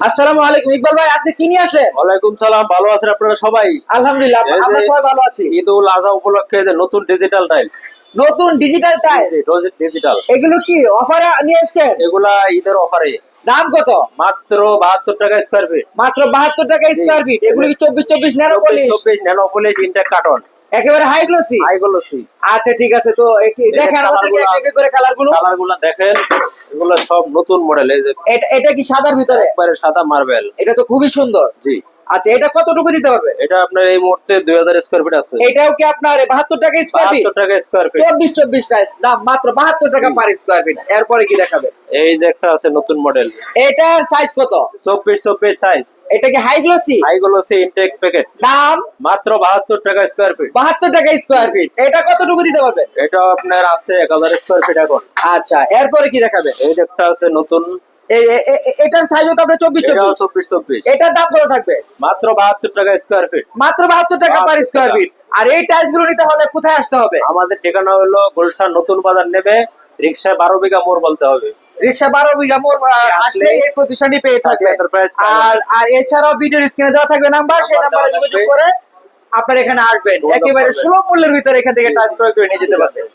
আসসালামু আলাইকুম ইকবাল ভাই আজকে কি নিয়ে আসলেন? ওয়ালাইকুম সালাম ভালো আছেন আপনারা সবাই? আলহামদুলিল্লাহ আমরা সবাই ভালো আছি। ঈদ উল আজহা উপলক্ষে যে নতুন ডিজিটাল টাইলস নতুন ডিজিটাল টাইলস ডিজিটাল এগুলো কি অফারে নিয়ে এসছেন? এগুলা ঈদের অফারে দাম কত? মাত্র বাহাত্তর টাকা স্কোয়ার ফিট মাত্র বাহাত্তর টাকা স্কোয়ার ফিট এগুলো কি চব্বিশ চব্বিশ ন্যানো পলিশ চব্বিশ ন্যানো পলিশ ইনটেক কার্টন একেবারে হাই গ্লোসি হাইগুলো সি আচ্ছা ঠিক আছে তো দেখেন আমাদেরকে এক এক করে কালারগুলো কালারগুলা দেখেন। এগুলো সব নতুন মডেল এই যে এটা এটা কি সাদার ভিতরে? একবারে সাদা মার্বেল এটা তো খুবই সুন্দর। জি। আচ্ছা এটা কতটুকু দিতে পারবে? এটা আপনার এই মুহূর্তে দুই হাজার স্কোয়ার ফিট আছে। এটাও কি আপনার বাহাত্তর টাকা স্কোয়ার ফিট টাকা স্কোয়ার ফিট চব্বিশ চব্বিশ দাম মাত্র বাহাত্তর টাকা পার স্কোয়ার ফিট এরপরে কি দেখাবে এই যে একটা আছে নতুন মডেল এটার সাইজ কত? চব্বিশ চব্বিশ সাইজ এটা কি হাই গ্লোসি হাইগুলো সি ইনটেক প্যাকেট দাম? মাত্র বাহাত্তর টাকা স্কোয়ার ফিট বাহাত্তর টাকা স্কোয়ার ফিট এটা কতটুকু দিতে পারবে? এটা আপনার আছে এক হাজার স্কোয়ার ফিট এখন। আচ্ছা এরপরে কি দেখাবে এই যে একটা আছে নতুন এটার সাইজ তো আপনার চব্বিশ চব্বিশ। এটার দাম কত থাকবে? মাত্র বাহাত্তর টাকা স্কোয়ার ফিট মাত্র বাহাত্তর টাকা পার স্কোয়ার ফিট আর এই টাইলসগুলো নিতে হলে কোথায় আসতে হবে? আমাদের ঠিকানা হলো গুলশান নতুন বাজার নেবে রিক্সায় বারো বিঘা মোড় বলতে হবে। রিক্সা বারো বিঘা মোড় আসলে এই প্রতিষ্ঠানটি পেয়ে থাকবে। আর আর এছাড়াও ভিডিওর স্ক্রিনে দেওয়া থাকবে নাম্বার সেই নাম্বারে যোগাযোগ করে আপনার এখানে আসবেন। একেবারে। সুলভ মূল্যের ভিতরে এখান থেকে টাচ করে করে নিয়ে যেতে পারবেন।